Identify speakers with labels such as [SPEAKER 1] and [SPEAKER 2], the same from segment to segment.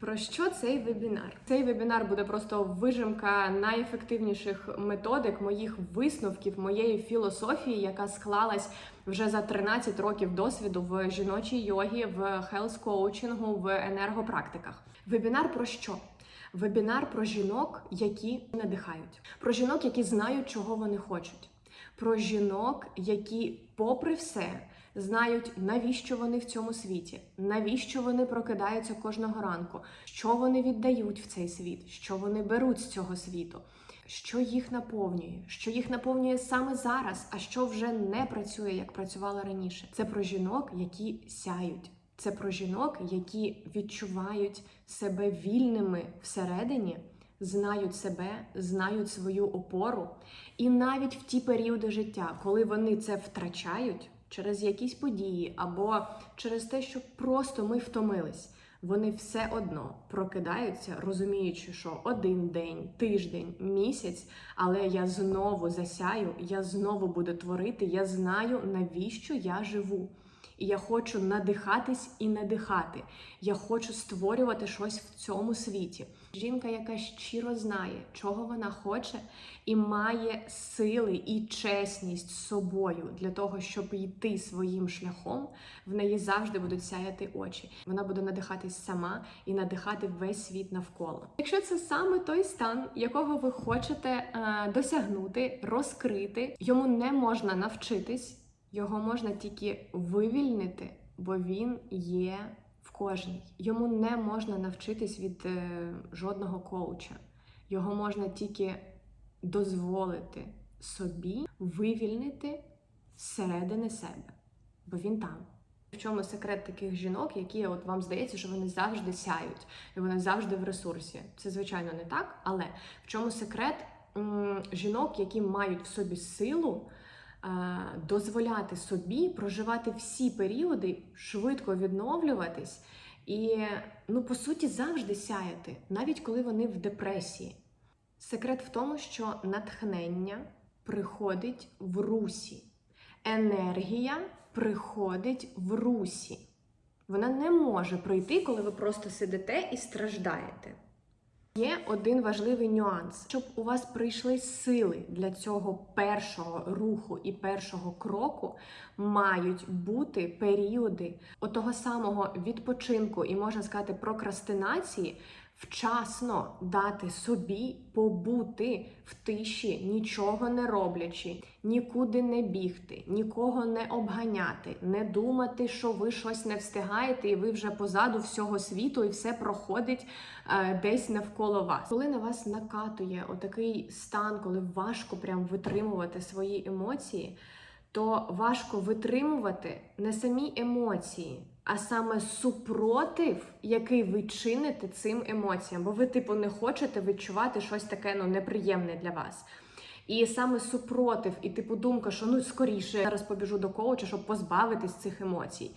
[SPEAKER 1] Про що цей вебінар? Цей вебінар буде просто вижимка найефективніших методик, моїх висновків, моєї філософії, яка склалась вже за 13 років досвіду в жіночій йогі, в хелс коучингу, в енергопрактиках. Вебінар про що? Вебінар про жінок, які надихають, про жінок, які знають, чого вони хочуть, про жінок, які, попри все, знають, навіщо вони в цьому світі, навіщо вони прокидаються кожного ранку, що вони віддають в цей світ, що вони беруть з цього світу, що їх наповнює, що їх наповнює саме зараз, а що вже не працює, як працювало раніше. Це про жінок, які сяють. Це про жінок, які відчувають себе вільними всередині, знають себе, знають свою опору. І навіть в ті періоди життя, коли вони це втрачають через якісь події або через те, що просто ми втомились, вони все одно прокидаються, розуміючи, що один день, тиждень, місяць, але я знову засяю, я знову буду творити, я знаю, навіщо я живу. І я хочу надихатись і надихати. Я хочу створювати щось в цьому світі. Жінка, яка щиро знає, чого вона хоче, і має сили і чесність з собою для того, щоб йти своїм шляхом, в неї завжди будуть сяяти очі. Вона буде надихатись сама і надихати весь світ навколо. Якщо це саме той стан, якого ви хочете е, досягнути, розкрити, йому не можна навчитись. Його можна тільки вивільнити, бо він є в кожній. Йому не можна навчитись від е, жодного коуча. Його можна тільки дозволити собі вивільнити зсередини себе, бо він там. В чому секрет таких жінок, які от вам здається, що вони завжди сяють, і вони завжди в ресурсі. Це звичайно не так, але в чому секрет м, жінок, які мають в собі силу дозволяти собі проживати всі періоди, швидко відновлюватись і, ну, по суті, завжди сяяти, навіть коли вони в депресії. Секрет в тому, що натхнення приходить в русі, енергія приходить в русі. Вона не може прийти, коли ви просто сидите і страждаєте. Є один важливий нюанс, щоб у вас прийшли сили для цього першого руху і першого кроку, мають бути періоди отого самого відпочинку і можна сказати прокрастинації, вчасно дати собі побути в тиші, нічого не роблячи, нікуди не бігти, нікого не обганяти, не думати, що ви щось не встигаєте, і ви вже позаду всього світу, і все проходить е, десь навколо вас. Коли на вас накатує отакий стан, коли важко прям витримувати свої емоції. То важко витримувати не самі емоції, а саме супротив, який ви чините цим емоціям, бо ви, типу, не хочете відчувати щось таке ну, неприємне для вас. І саме супротив, і типу думка, що ну скоріше я зараз побіжу до коуча, щоб позбавитись цих емоцій.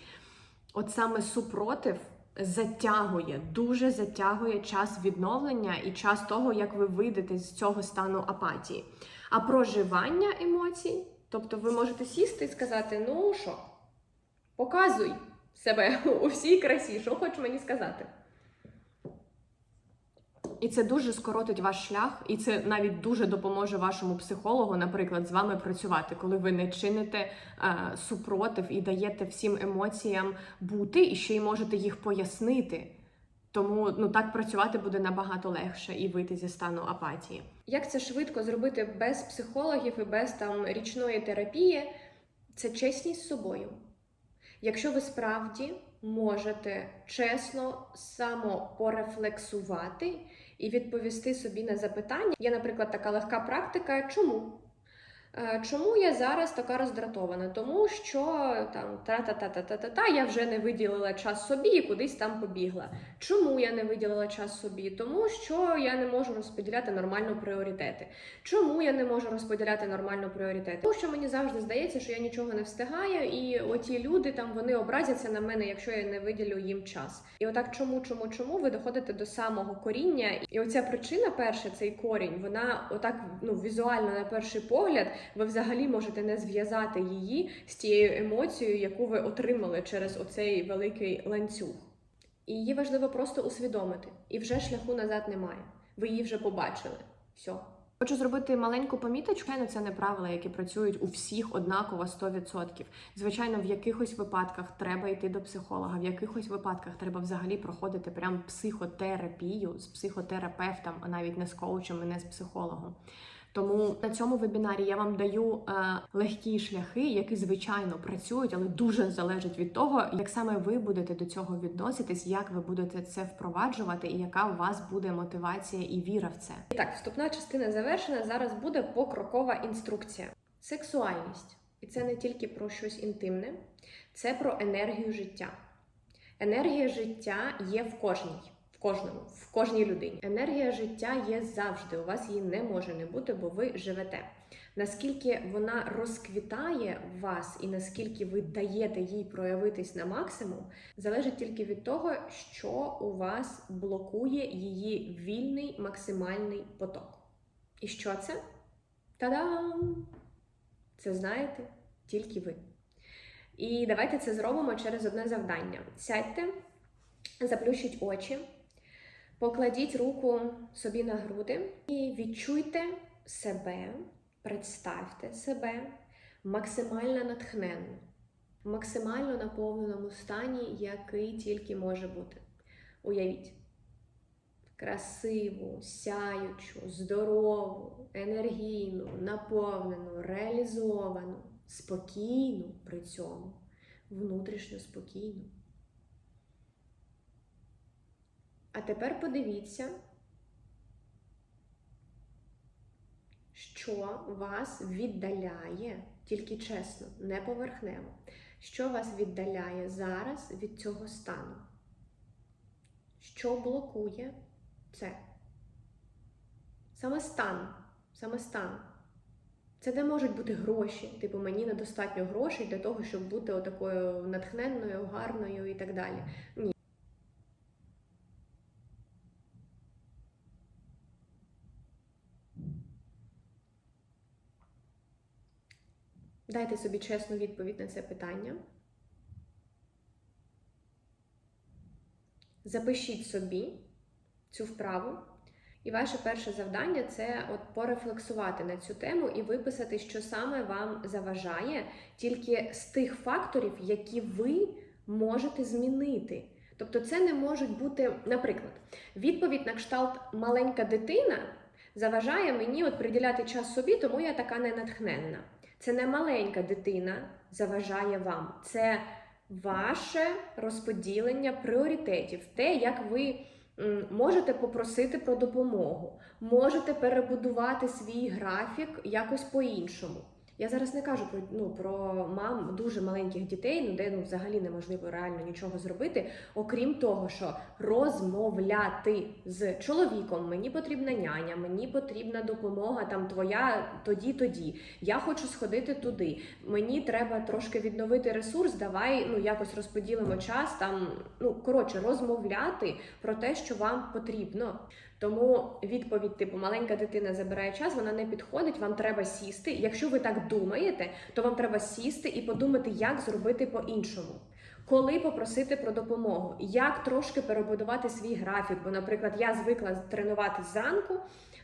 [SPEAKER 1] От саме супротив затягує, дуже затягує час відновлення і час того, як ви вийдете з цього стану апатії. А проживання емоцій, тобто ви можете сісти і сказати: ну що, показуй себе у всій красі, що хочеш мені сказати. І це дуже скоротить ваш шлях, і це навіть дуже допоможе вашому психологу, наприклад, з вами працювати, коли ви не чините е, супротив і даєте всім емоціям бути, і ще й можете їх пояснити. Тому ну так працювати буде набагато легше і вийти зі стану апатії. Як це швидко зробити без психологів і без там річної терапії? Це чесність з собою. Якщо ви справді можете чесно самопорефлексувати і відповісти собі на запитання, є, наприклад, така легка практика, чому? Е, Чому я зараз така роздратована? Тому що там та-та-та-та-та-та я вже не виділила час собі і кудись там побігла. Чому я не виділила час собі? Тому що я не можу розподіляти нормально пріоритети. Чому я не можу розподіляти нормально пріоритети? Тому що мені завжди здається, що я нічого не встигаю, і оті люди там вони образяться на мене, якщо я не виділю їм час. І отак, чому, чому, чому ви доходите до самого коріння? І оця причина, перша, цей корінь, вона отак ну візуально на перший погляд ви взагалі можете не зв'язати її з тією емоцією, яку ви отримали через оцей великий ланцюг. І її важливо просто усвідомити. І вже шляху назад немає. Ви її вже побачили. Все. Хочу зробити маленьку поміточку. Звичайно, це не правила, які працюють у всіх однаково 100%. Звичайно, в якихось випадках треба йти до психолога, в якихось випадках треба взагалі проходити прям психотерапію з психотерапевтом, а навіть не з коучем і не з психологом. Тому на цьому вебінарі я вам даю е, легкі шляхи, які звичайно працюють, але дуже залежить від того, як саме ви будете до цього відноситись, як ви будете це впроваджувати, і яка у вас буде мотивація і віра в це. І так, вступна частина завершена. Зараз буде покрокова інструкція. Сексуальність, і це не тільки про щось інтимне, це про енергію життя. Енергія життя є в кожній. Кожному, в кожній людині. Енергія життя є завжди. У вас її не може не бути, бо ви живете. Наскільки вона розквітає в вас і наскільки ви даєте їй проявитись на максимум, залежить тільки від того, що у вас блокує її вільний максимальний поток. І що це? Та-дам! Це знаєте тільки ви. І давайте це зробимо через одне завдання. Сядьте, заплющіть очі. Покладіть руку собі на груди і відчуйте себе, представте себе максимально натхненно, в максимально наповненому стані, який тільки може бути. Уявіть красиву, сяючу, здорову, енергійну, наповнену, реалізовану, спокійну при цьому, внутрішньо спокійну. А тепер подивіться, що вас віддаляє, тільки чесно, не поверхнево, що вас віддаляє зараз від цього стану? Що блокує це? Саме стан, саме стан. Це не можуть бути гроші, типу мені недостатньо грошей для того, щоб бути отакою натхненною, гарною і так далі. Ні. Дайте собі чесну відповідь на це питання. Запишіть собі цю вправу. І ваше перше завдання це от порефлексувати на цю тему і виписати, що саме вам заважає, тільки з тих факторів, які ви можете змінити. Тобто, це не можуть бути, наприклад, відповідь на кшталт маленька дитина заважає мені от приділяти час собі, тому я така ненатхненна. Це не маленька дитина заважає вам, це ваше розподілення пріоритетів, те, як ви можете попросити про допомогу, можете перебудувати свій графік якось по-іншому. Я зараз не кажу про ну про мам дуже маленьких дітей, ну де ну взагалі неможливо реально нічого зробити. Окрім того, що розмовляти з чоловіком, мені потрібна няня, мені потрібна допомога там твоя тоді-тоді. Я хочу сходити туди. Мені треба трошки відновити ресурс. Давай ну якось розподілимо час. Там ну коротше розмовляти про те, що вам потрібно. Тому відповідь, типу, маленька дитина забирає час, вона не підходить. Вам треба сісти. Якщо ви так думаєте, то вам треба сісти і подумати, як зробити по-іншому. Коли попросити про допомогу, як трошки перебудувати свій графік. Бо, наприклад, я звикла тренувати зранку.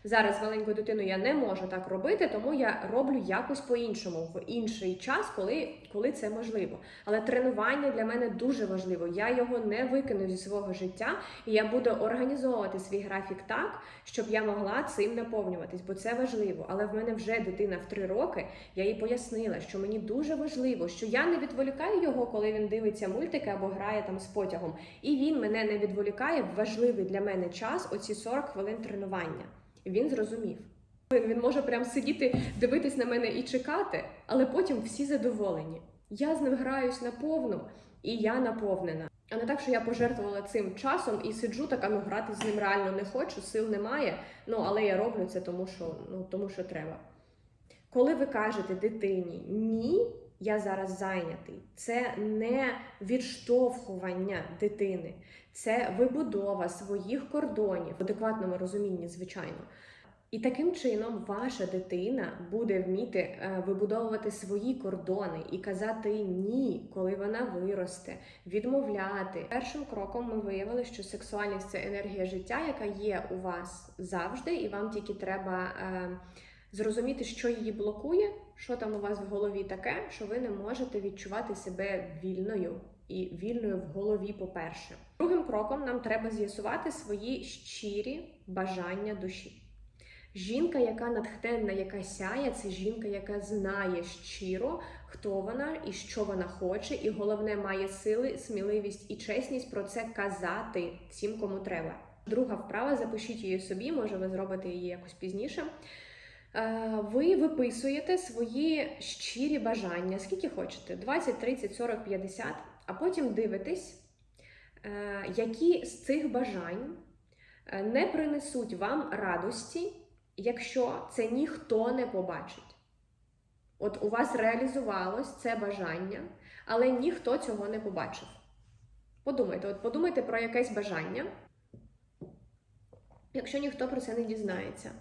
[SPEAKER 1] Зараз маленьку дитину я не можу так робити, тому я роблю якось по-іншому в інший час, коли коли це можливо. Але тренування для мене дуже важливо. Я його не викину зі свого життя, і я буду організовувати свій графік так, щоб я могла цим наповнюватись, бо це важливо. Але в мене вже дитина в три роки. Я їй пояснила, що мені дуже важливо, що я не відволікаю його, коли він дивиться мультики або грає там з потягом. І він мене не відволікає в важливий для мене час, оці 40 хвилин тренування. Він зрозумів. Він може прям сидіти, дивитись на мене і чекати, але потім всі задоволені. Я з ним граюсь наповну, і я наповнена. А не так, що я пожертвувала цим часом і сиджу така, ну грати з ним реально не хочу, сил немає. Ну але я роблю це, тому що ну тому що треба. Коли ви кажете дитині ні, я зараз зайнятий, це не відштовхування дитини, це вибудова своїх кордонів в адекватному розумінні, звичайно. І таким чином ваша дитина буде вміти е, вибудовувати свої кордони і казати ні, коли вона виросте, відмовляти. Першим кроком ми виявили, що сексуальність це енергія життя, яка є у вас завжди, і вам тільки треба е, зрозуміти, що її блокує, що там у вас в голові таке, що ви не можете відчувати себе вільною і вільною в голові, по-перше. Другим кроком нам треба з'ясувати свої щирі бажання душі. Жінка, яка натхненна, яка сяє, це жінка, яка знає щиро, хто вона і що вона хоче, і головне має сили, сміливість і чесність про це казати всім, кому треба. Друга вправа, запишіть її собі, може ви зробите її якось пізніше. Е, Ви виписуєте свої щирі бажання, скільки хочете: 20, 30, 40, 50, а потім дивитесь, е, які з цих бажань е, не принесуть вам радості, якщо це ніхто не побачить. От у вас реалізувалось це бажання, але ніхто цього не побачив. Подумайте, от подумайте про якесь бажання, якщо ніхто про це не дізнається.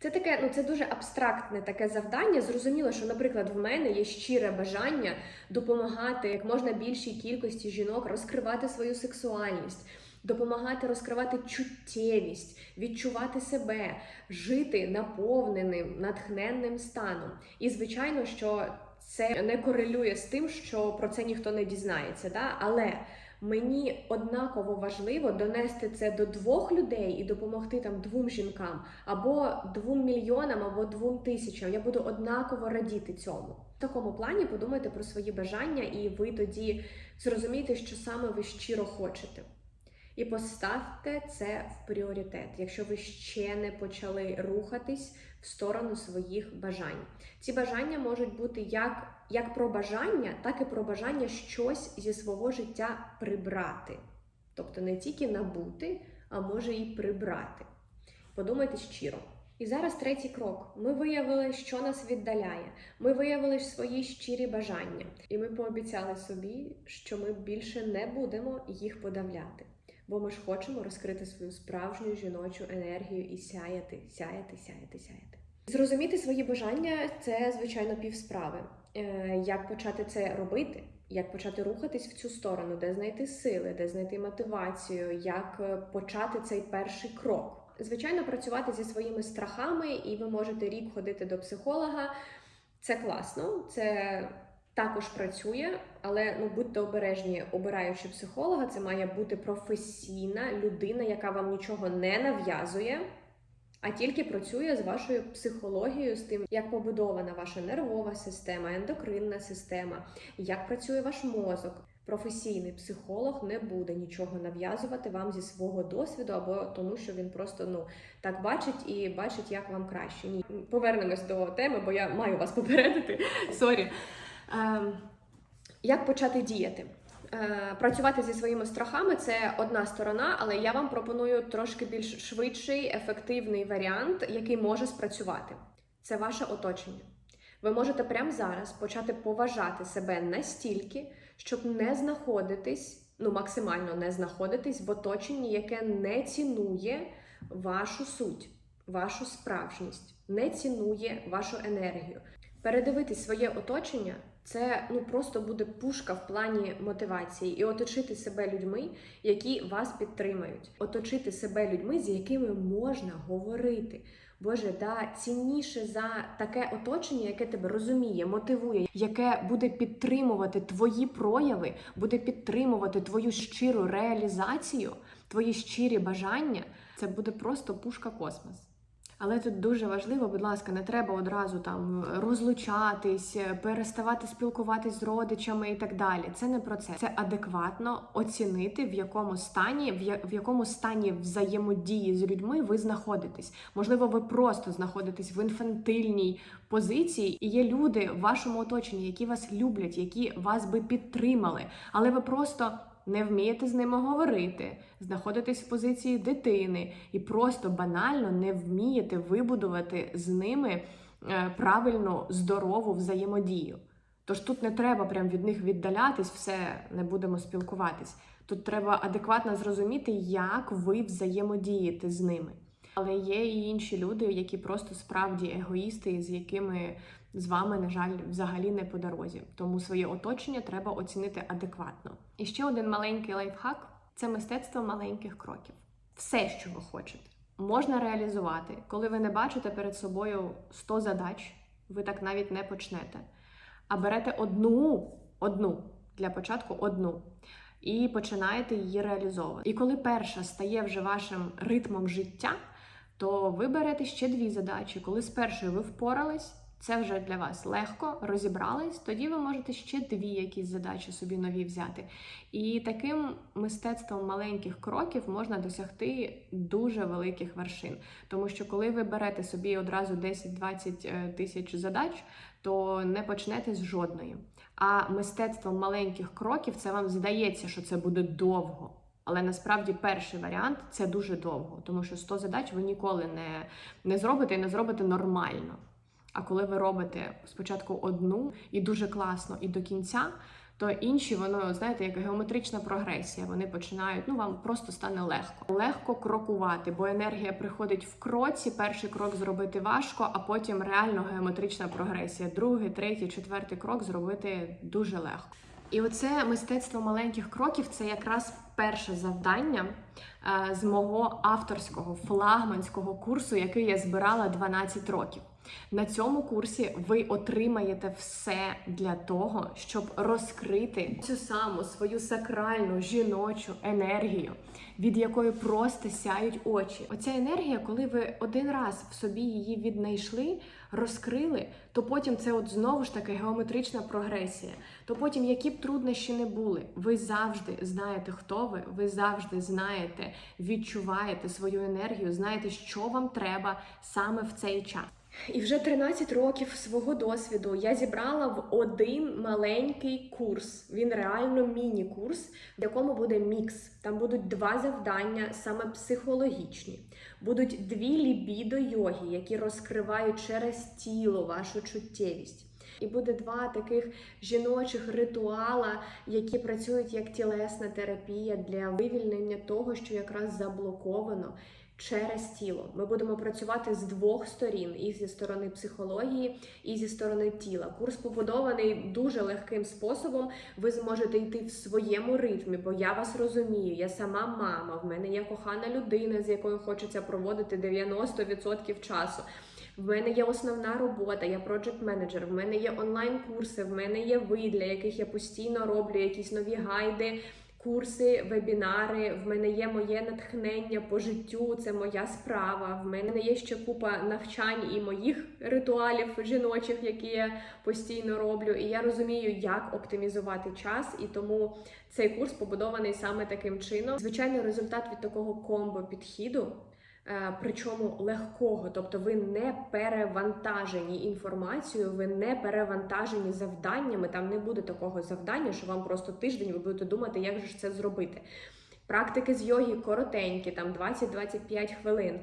[SPEAKER 1] Це таке, ну це дуже абстрактне таке завдання. Зрозуміло, що, наприклад, в мене є щире бажання допомагати як можна більшій кількості жінок розкривати свою сексуальність, допомагати розкривати чуттєвість, відчувати себе, жити наповненим, натхненним станом. І звичайно, що це не корелює з тим, що про це ніхто не дізнається. Да? Але Мені однаково важливо донести це до двох людей і допомогти там двом жінкам, або двом мільйонам, або двом тисячам. Я буду однаково радіти цьому. В такому плані подумайте про свої бажання, і ви тоді зрозумієте, що саме ви щиро хочете. І поставте це в пріоритет, якщо ви ще не почали рухатись в сторону своїх бажань. Ці бажання можуть бути як, як про бажання, так і про бажання щось зі свого життя прибрати. Тобто не тільки набути, а може і прибрати. Подумайте щиро. І зараз третій крок. Ми виявили, що нас віддаляє. Ми виявили свої щирі бажання, і ми пообіцяли собі, що ми більше не будемо їх подавляти. Бо ми ж хочемо розкрити свою справжню жіночу енергію і сяяти, сяяти, сяяти, сяяти. Зрозуміти свої бажання це, звичайно, півсправи. Е, Як почати це робити? Як почати рухатись в цю сторону, де знайти сили, де знайти мотивацію, як е, почати цей перший крок? Звичайно, працювати зі своїми страхами, і ви можете рік ходити до психолога. Це класно, це також працює, але ну будьте обережні, обираючи психолога, це має бути професійна людина, яка вам нічого не нав'язує, а тільки працює з вашою психологією, з тим, як побудована ваша нервова система, ендокринна система, як працює ваш мозок. Професійний психолог не буде нічого нав'язувати вам зі свого досвіду, або тому, що він просто ну так бачить і бачить, як вам краще. Ні, повернемось до теми, бо я маю вас попередити. Сорі. Ем, як почати діяти? Е, Працювати зі своїми страхами це одна сторона, але я вам пропоную трошки більш швидший, ефективний варіант, який може спрацювати. Це ваше оточення. Ви можете прямо зараз почати поважати себе настільки, щоб не знаходитись, ну максимально не знаходитись в оточенні, яке не цінує вашу суть, вашу справжність, не цінує вашу енергію. Передивитись своє оточення це ну просто буде пушка в плані мотивації і оточити себе людьми, які вас підтримають, оточити себе людьми, з якими можна говорити. Боже, да цінніше за таке оточення, яке тебе розуміє, мотивує, яке буде підтримувати твої прояви, буде підтримувати твою щиру реалізацію, твої щирі бажання. Це буде просто пушка космос. Але тут дуже важливо, будь ласка, не треба одразу там розлучатись, переставати спілкуватись з родичами і так далі. Це не про це. Це адекватно оцінити, в якому стані, в, якому стані взаємодії з людьми ви знаходитесь. Можливо, ви просто знаходитесь в інфантильній позиції, і є люди в вашому оточенні, які вас люблять, які вас би підтримали, але ви просто не вмієте з ними говорити, знаходитесь в позиції дитини і просто банально не вмієте вибудувати з ними е, правильну здорову взаємодію. Тож тут не треба прям від них віддалятись, все не будемо спілкуватись. Тут треба адекватно зрозуміти, як ви взаємодієте з ними. Але є і інші люди, які просто справді егоїсти, з якими з вами, на жаль, взагалі не по дорозі. Тому своє оточення треба оцінити адекватно. І ще один маленький лайфхак це мистецтво маленьких кроків. Все, що ви хочете, можна реалізувати, коли ви не бачите перед собою 100 задач, ви так навіть не почнете. А берете одну, одну для початку одну. І починаєте її реалізовувати. І коли перша стає вже вашим ритмом життя, то ви берете ще дві задачі. Коли з першою ви впорались, це вже для вас легко, розібрались, тоді ви можете ще дві якісь задачі собі нові взяти. І таким мистецтвом маленьких кроків можна досягти дуже великих вершин. Тому що коли ви берете собі одразу 10-20 тисяч задач, то не почнете з жодної. А мистецтвом маленьких кроків це вам здається, що це буде довго. Але насправді перший варіант це дуже довго, тому що 100 задач ви ніколи не, не зробите і не зробите нормально. А коли ви робите спочатку одну і дуже класно, і до кінця, то інші воно знаєте, як геометрична прогресія. Вони починають, ну вам просто стане легко. Легко крокувати, бо енергія приходить в кроці. Перший крок зробити важко, а потім реально геометрична прогресія. Другий, третій, четвертий крок зробити дуже легко. І оце мистецтво маленьких кроків це якраз перше завдання е, з мого авторського флагманського курсу, який я збирала 12 років. На цьому курсі ви отримаєте все для того, щоб розкрити цю саму свою сакральну жіночу енергію, від якої просто сяють очі. Оця енергія, коли ви один раз в собі її віднайшли, розкрили, то потім це от знову ж таки геометрична прогресія. То потім, які б труднощі не були, ви завжди знаєте, хто ви, ви завжди знаєте, відчуваєте свою енергію, знаєте, що вам треба саме в цей час. І вже 13 років свого досвіду я зібрала в один маленький курс. Він реально міні-курс, в якому буде мікс. Там будуть два завдання, саме психологічні. Будуть дві лібідо йоги, які розкривають через тіло вашу чуттєвість. І буде два таких жіночих ритуала, які працюють як тілесна терапія для вивільнення того, що якраз заблоковано через тіло. Ми будемо працювати з двох сторін: і зі сторони психології, і зі сторони тіла. Курс побудований дуже легким способом. Ви зможете йти в своєму ритмі, бо я вас розумію. Я сама мама, в мене є кохана людина, з якою хочеться проводити 90% часу. В мене є основна робота, я проджект менеджер, в мене є онлайн-курси, в мене є ви, для яких я постійно роблю якісь нові гайди, курси, вебінари. В мене є моє натхнення по життю, це моя справа. В мене є ще купа навчань і моїх ритуалів жіночих, які я постійно роблю. І я розумію, як оптимізувати час, і тому цей курс побудований саме таким чином. Звичайно, результат від такого комбо підхіду. Е, Причому легкого, тобто ви не перевантажені інформацією, ви не перевантажені завданнями. Там не буде такого завдання, що вам просто тиждень ви будете думати, як же ж це зробити. Практики з йоги коротенькі, там 20-25 хвилин.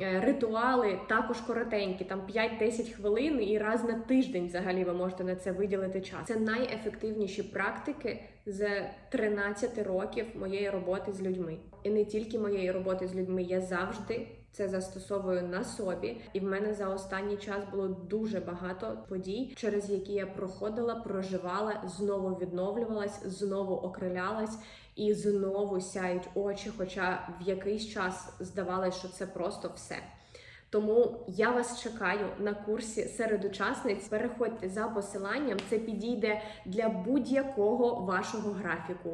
[SPEAKER 1] Е, Ритуали також коротенькі, там 5-10 хвилин, і раз на тиждень взагалі ви можете на це виділити час. Це найефективніші практики з 13 років моєї роботи з людьми. І не тільки моєї роботи з людьми, я завжди це застосовую на собі. І в мене за останній час було дуже багато подій, через які я проходила, проживала, знову відновлювалась, знову окрилялась. І знову сяють очі, хоча в якийсь час здавалося, що це просто все. Тому я вас чекаю на курсі серед учасниць. Переходьте за посиланням, це підійде для будь-якого вашого графіку.